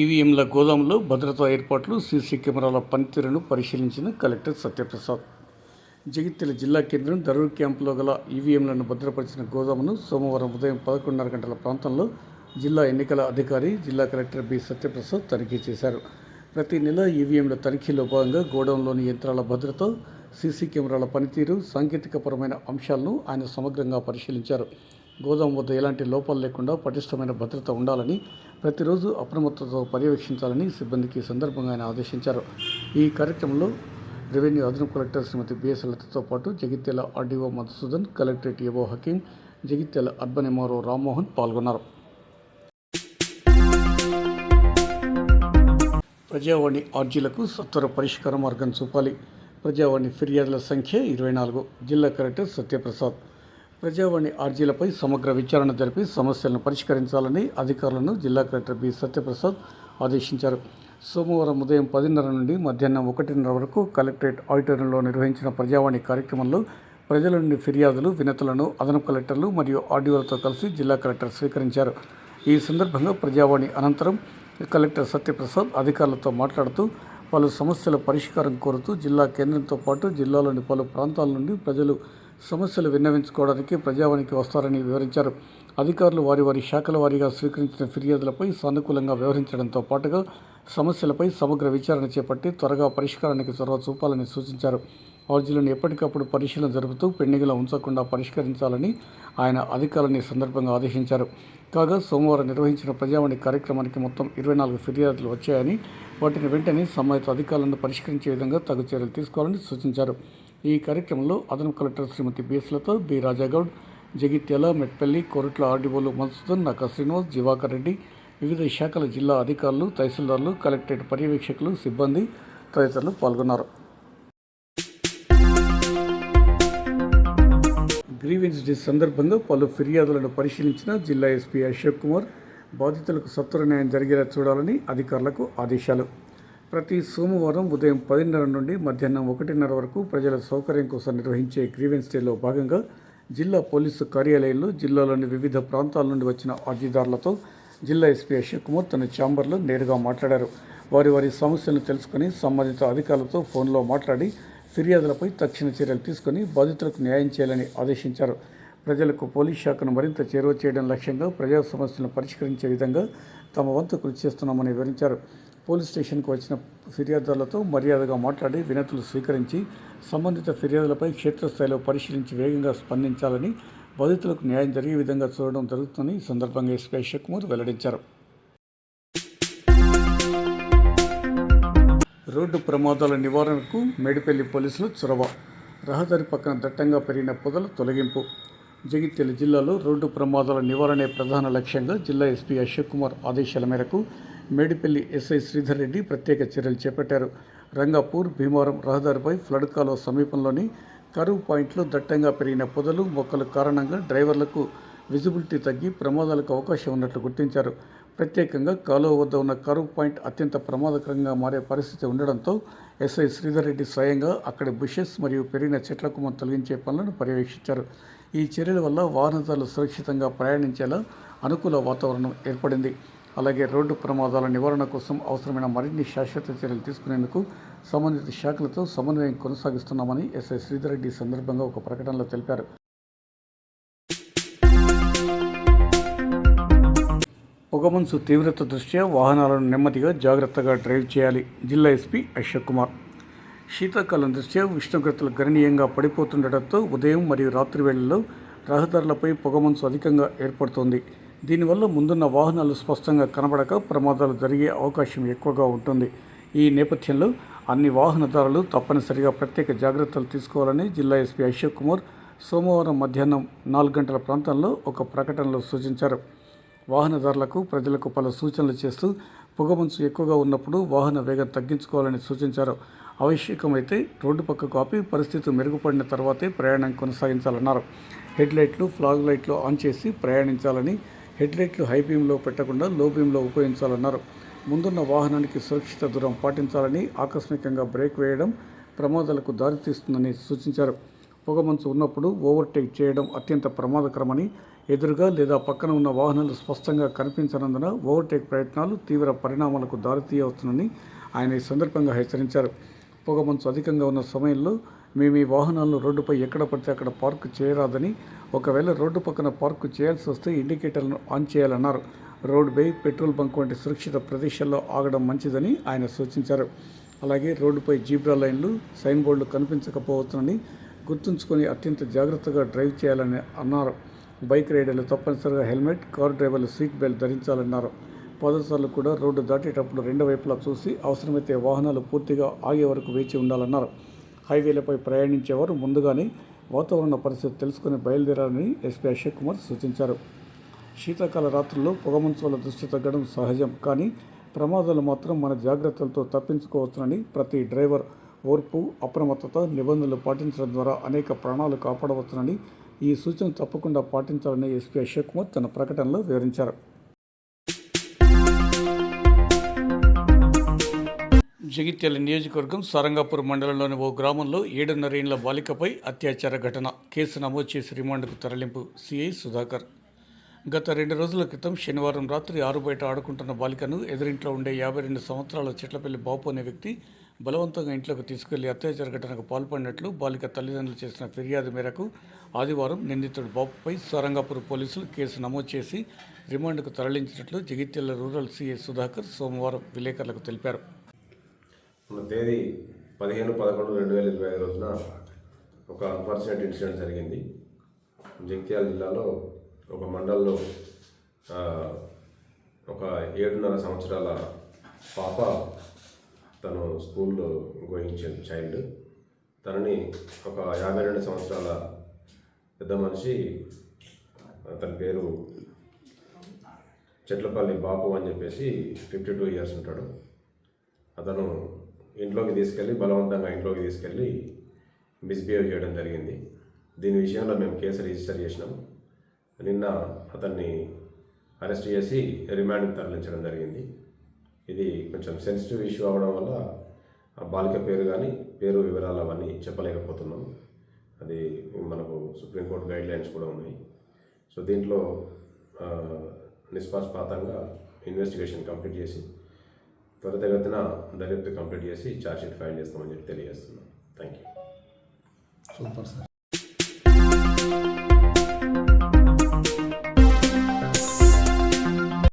ఈవీఎంల గోదాంలో భద్రతా ఏర్పాట్లు సీసీ కెమెరాల పనితీరును పరిశీలించిన కలెక్టర్ సత్యప్రసాద్. జగిత్యాల జిల్లా కేంద్రం దరూర్ క్యాంపులో గల ఈవీఎంలను భద్రపరిచిన గోదామును సోమవారం ఉదయం పదకొండున్నర గంటల ప్రాంతంలో జిల్లా ఎన్నికల అధికారి జిల్లా కలెక్టర్ బి సత్యప్రసాద్ తనిఖీ చేశారు. ప్రతి నెల ఈవీఎంల తనిఖీలో భాగంగా గోడౌన్లోని యంత్రాల భద్రత సీసీ కెమెరాల పనితీరు సాంకేతికపరమైన అంశాలను ఆయన సమగ్రంగా పరిశీలించారు. గోదాం వద్ద ఎలాంటి లోపాలు లేకుండా పటిష్టమైన భద్రత ఉండాలని ప్రతిరోజు అప్రమత్తతో పర్యవేక్షించాలని సిబ్బందికి సందర్భంగా ఆయన ఆదేశించారు. ఈ కార్యక్రమంలో రెవెన్యూ అదనపు కలెక్టర్ శ్రీమతి బిఎస్ లతతో పాటు Jagtial RDO Madhusudan collectorate AO Hakeem Jagtial urban MRO Rammohan పాల్గొన్నారు. ప్రజావాణి ఆర్జీలకు సత్వర పరిష్కార మార్గం చూపాలి. ప్రజావాణి ఫిర్యాదుల సంఖ్య ఇరవై నాలుగు. జిల్లా కలెక్టర్ సత్యప్రసాద్. ప్రజావాణి ఆర్జీలపై సమగ్ర విచారణ జరిపి సమస్యలను పరిష్కరించాలని అధికారులను జిల్లా కలెక్టర్ బి సత్యప్రసాద్ ఆదేశించారు. సోమవారం ఉదయం పదిన్నర నుండి మధ్యాహ్నం ఒకటిన్నర వరకు కలెక్టరేట్ ఆడిటోరియంలో నిర్వహించిన ప్రజావాణి కార్యక్రమంలో ప్రజల నుండి ఫిర్యాదులు వినతులను అదనపు కలెక్టర్లు మరియు ఆర్డీఓలతో కలిసి జిల్లా కలెక్టర్ స్వీకరించారు. ఈ సందర్భంగా ప్రజావాణి అనంతరం కలెక్టర్ సత్యప్రసాద్ అధికారులతో మాట్లాడుతూ పలు సమస్యల పరిష్కారం కోరుతూ జిల్లా కేంద్రంతో పాటు జిల్లాలోని పలు ప్రాంతాల నుండి ప్రజలు సమస్యలు విన్నవించుకోవడానికి ప్రజావానికి వస్తారని వివరించారు. అధికారులు వారి వారి శాఖల వారీగా స్వీకరించిన ఫిర్యాదులపై సానుకూలంగా వ్యవహరించడంతో పాటుగా సమస్యలపై సమగ్ర విచారణ చేపట్టి త్వరగా పరిష్కారానికి చొరవ చూపాలని సూచించారు. అర్జీలను ఎప్పటికప్పుడు పరిశీలన జరుపుతూ పెండింగ్లో ఉంచకుండా పరిష్కరించాలని ఆయన అధికారులని ఈ సందర్భంగా ఆదేశించారు. కాగా సోమవారం నిర్వహించిన ప్రజావాణి కార్యక్రమానికి మొత్తం ఇరవై నాలుగు ఫిర్యాదులు వచ్చాయని వాటిని వెంటనే సంబంధిత అధికారులను పరిష్కరించే విధంగా తగు చర్యలు తీసుకోవాలని సూచించారు. ఈ కార్యక్రమంలో అదనపు కలెక్టర్ శ్రీమతి బీఎస్లతో బి. రాజాగౌడ్ జగిత్యాల మెట్పల్లి కోరుట్ల ఆర్డీఓలు మధుసూదన్ నక్క శ్రీనివాస్ దివాకర్ రెడ్డి వివిధ శాఖల జిల్లా అధికారులు తహసీల్దార్లు కలెక్టరేట్ పర్యవేక్షకులు సిబ్బంది తదితరులు పాల్గొన్నారు. గ్రీవెన్స్ డే సందర్భంగా పలు ఫిర్యాదులను పరిశీలించిన జిల్లా ఎస్పీ అశోక్ కుమార్ బాధితులకు సత్వర న్యాయం జరిగేలా చూడాలని అధికారులకు ఆదేశాలు. ప్రతి సోమవారం ఉదయం పదిన్నర నుండి మధ్యాహ్నం ఒకటిన్నర వరకు ప్రజల సౌకర్యం కోసం నిర్వహించే గ్రీవెన్స్ డేలో భాగంగా జిల్లా పోలీసు కార్యాలయంలో జిల్లాలోని వివిధ ప్రాంతాల నుండి వచ్చిన అర్జీదారులతో జిల్లా ఎస్పీ అశోక్ కుమార్ తన ఛాంబర్లో నేరుగా మాట్లాడారు. వారి వారి సమస్యలను తెలుసుకుని సంబంధిత అధికారులతో ఫోన్లో మాట్లాడి ఫిర్యాదులపై తక్షణ చర్యలు తీసుకుని బాధితులకు న్యాయం చేయాలని ఆదేశించారు. ప్రజలకు పోలీస్ శాఖను మరింత చేరువ చేయడం లక్ష్యంగా ప్రజా సమస్యలను పరిష్కరించే విధంగా తమ వంతు కృషి చేస్తున్నామని వివరించారు. పోలీస్ స్టేషన్కు వచ్చిన ఫిర్యాదుదారులతో మర్యాదగా మాట్లాడి వినతులు స్వీకరించి సంబంధిత ఫిర్యాదులపై క్షేత్రస్థాయిలో పరిశీలించి వేగంగా స్పందించాలని బాధితులకు న్యాయం జరిగే విధంగా చూడడం జరుగుతుందని ఈ సందర్భంగా ఎస్పీ అశోక్ కుమార్ వెల్లడించారు. రోడ్డు ప్రమాదాల నివారణకు మేడిపల్లి పోలీసులు చొరవ. రహదారి పక్కన దట్టంగా పెరిగిన పొదల తొలగింపు. జగిత్యాల జిల్లాలో రోడ్డు ప్రమాదాల నివారణే ప్రధాన లక్ష్యంగా జిల్లా ఎస్పీ అశోక్ కుమార్ ఆదేశాల మేరకు మేడిపల్లి ఎస్ఐ శ్రీధర్ రెడ్డి ప్రత్యేక చర్యలు చేపట్టారు. రంగాపూర్ భీమవరం రహదారిపై ఫ్లడ్ కాలువ సమీపంలోని కరువు పాయింట్లో దట్టంగా పెరిగిన పొదలు మొక్కలు కారణంగా డ్రైవర్లకు విజిబిలిటీ తగ్గి ప్రమాదాలకు అవకాశం ఉన్నట్లు గుర్తించారు. ప్రత్యేకంగా కాలువ వద్ద ఉన్న కరువు పాయింట్ అత్యంత ప్రమాదకరంగా మారే పరిస్థితి ఉండడంతో ఎస్ఐ శ్రీధర్ రెడ్డి స్వయంగా అక్కడి బుషెస్ మరియు పెరిగిన చెట్ల కొమ్మను తొలగించే పనులను పర్యవేక్షించారు. ఈ చర్యల వల్ల వాహనదారులు సురక్షితంగా ప్రయాణించేలా అనుకూల వాతావరణం ఏర్పడింది. అలాగే రోడ్డు ప్రమాదాల నివారణ కోసం అవసరమైన మరిన్ని శాశ్వత చర్యలు తీసుకునేందుకు సంబంధిత శాఖలతో సమన్వయం కొనసాగిస్తున్నామని ఎస్ఐ శ్రీధర్ రెడ్డి సందర్భంగా ఒక ప్రకటనలో తెలిపారు. పొగమంచు తీవ్రత దృష్ట్యా వాహనాలను నెమ్మదిగా జాగ్రత్తగా డ్రైవ్ చేయాలి. జిల్లా ఎస్పీ అశోక్ కుమార్. శీతాకాలం దృష్ట్యా ఉష్ణోగ్రతలు గణనీయంగా పడిపోతుండటంతో ఉదయం మరియు రాత్రి వేళల్లో రహదారులపై పొగమంచు అధికంగా ఏర్పడుతోంది. దీనివల్ల ముందున్న వాహనాలు స్పష్టంగా కనబడక ప్రమాదాలు జరిగే అవకాశం ఎక్కువగా ఉంటుంది. ఈ నేపథ్యంలో అన్ని వాహనదారులు తప్పనిసరిగా ప్రత్యేక జాగ్రత్తలు తీసుకోవాలని జిల్లా ఎస్పీ అశోక్ కుమార్ సోమవారం మధ్యాహ్నం నాలుగు గంటల ప్రాంతంలో ఒక ప్రకటనలో సూచించారు. వాహనదారులకు ప్రజలకు పలు సూచనలు చేస్తూ పొగమంచు ఎక్కువగా ఉన్నప్పుడు వాహన వేగం తగ్గించుకోవాలని సూచించారు. ఆవశ్యకమైతే రోడ్డు పక్కకు ఆపి పరిస్థితి మెరుగుపడిన తర్వాతే ప్రయాణం కొనసాగించాలన్నారు. హెడ్ లైట్లు ఫ్లాగ్ లైట్లు ఆన్ చేసి ప్రయాణించాలని హెడ్ లైట్లు హై బీమ్లో పెట్టకుండా లో బీమ్లో ఉపయోగించాలన్నారు. ముందున్న వాహనానికి సురక్షిత దూరం పాటించాలని ఆకస్మికంగా బ్రేక్ వేయడం ప్రమాదాలకు దారితీస్తుందని సూచించారు. పొగమంచు ఉన్నప్పుడు ఓవర్టేక్ చేయడం అత్యంత ప్రమాదకరమని ఎదురుగా లేదా పక్కన ఉన్న వాహనాలు స్పష్టంగా కనిపించనందున ఓవర్టేక్ ప్రయత్నాలు తీవ్ర పరిణామాలకు దారితీయవచ్చునని ఆయన ఈ సందర్భంగా హెచ్చరించారు. పొగమంచు అధికంగా ఉన్న సమయంలో మేము ఈ వాహనాలను రోడ్డుపై ఎక్కడ పడితే అక్కడ పార్కు చేయరాదని ఒకవేళ రోడ్డు పక్కన పార్కు చేయాల్సి వస్తే ఇండికేటర్లను ఆన్ చేయాలన్నారు. రోడ్ బై పెట్రోల్ బంక్ వంటి సురక్షిత ప్రదేశాల్లో ఆగడం మంచిదని ఆయన సూచించారు. అలాగే రోడ్డుపై జీబ్రా లైన్లు సైన్ బోర్డులు కనిపించకపోవచ్చునని గుర్తుంచుకొని అత్యంత జాగ్రత్తగా డ్రైవ్ చేయాలని అన్నారు. బైక్ రైడర్లు తప్పనిసరిగా హెల్మెట్ కార్ డ్రైవర్లు సీట్ బెల్ట్ ధరించాలన్నారు. పాదచారులు కూడా రోడ్డు దాటేటప్పుడు రెండు వైపులా చూసి అవసరమైతే వాహనాలు పూర్తిగా ఆగే వరకు వేచి ఉండాలన్నారు. హైవేలపై ప్రయాణించేవారు ముందుగానే వాతావరణ పరిస్థితి తెలుసుకుని బయలుదేరాలని ఎస్పీ అశోక్ కుమార్ సూచించారు. శీతాకాల రాత్రుల్లో పొగమంచుల దృష్టి తగ్గడం సహజం కానీ ప్రమాదాలు మాత్రం మన జాగ్రత్తలతో తప్పించుకోవచ్చునని ప్రతి డ్రైవర్ ఓర్పు అప్రమత్తత నిబంధనలు పాటించడం ద్వారా అనేక ప్రాణాలు కాపాడవచ్చునని ఈ సూచన తప్పకుండా పాటించాలని ఎస్పీ అశోక్ కుమార్ తన ప్రకటనలో వివరించారు. జగిత్యాల నియోజకవర్గం సారంగాపూర్ మండలంలోని ఓ గ్రామంలో ఏడున్నరేండ్ల బాలికపై అత్యాచార ఘటన. కేసు నమోదు చేసి రిమాండ్కు తరలింపు సిఐ సుధాకర్. గత రెండు రోజుల క్రితం శనివారం రాత్రి ఆరు బయట ఆడుకుంటున్న బాలికను ఎదురింట్లో ఉండే యాభై రెండు సంవత్సరాల చెట్లపల్లి బాపు అనే వ్యక్తి బలవంతంగా ఇంట్లోకి తీసుకెళ్ళి అత్యాచార ఘటనకు పాల్పడినట్లు బాలిక తల్లిదండ్రులు చేసిన ఫిర్యాదు మేరకు ఆదివారం నిందితుడు బాపుపై సారంగాపూర్ పోలీసులు కేసు నమోదు చేసి రిమాండ్కు తరలించినట్లు జగిత్యాల రూరల్ సిఐ సుధాకర్ సోమవారం విలేకరులకు తెలిపారు. తేదీ పదిహేను పదకొండు రెండు వేల ఇరవై ఐదు రోజున ఒక అన్ఫార్చునేట్ ఇన్సిడెంట్ జరిగింది. జగిత్యాల జిల్లాలో ఒక మండల్లో ఒక ఏడున్నర సంవత్సరాల పాప తను స్కూల్లో గోయింగ్ చైల్డ్. తనని ఒక యాభై రెండు సంవత్సరాల పెద్ద మనిషి తన పేరు చెట్లపల్లి బాపు అని చెప్పేసి ఫిఫ్టీ టూ ఇయర్స్ ఉంటాడు. అతను ఇంట్లోకి తీసుకెళ్ళి బలవంతంగా ఇంట్లోకి తీసుకెళ్ళి మిస్బిహేవ్ చేయడం జరిగింది. దీని విషయంలో మేము కేసు రిజిస్టర్ చేసినాం. నిన్న అతన్ని అరెస్ట్ చేసి రిమాండ్కి తరలించడం జరిగింది. ఇది కొంచెం సెన్సిటివ్ ఇష్యూ అవడం వల్ల ఆ బాలిక పేరు కానీ పేరు వివరాలు అవన్నీ చెప్పలేకపోతున్నాం. అది మనకు సుప్రీంకోర్టు గైడ్ లైన్స్ కూడా ఉన్నాయి. సో దీంట్లో ఆ, ఇన్వెస్టిగేషన్ కంప్లీట్ చేసి త్వరితగతిన దర్యాప్తు కంప్లీట్ చేసి ఛార్జ్షీట్ ఫైల్ చేస్తామని చెప్పి తెలియజేస్తున్నాం. Thank you super sir.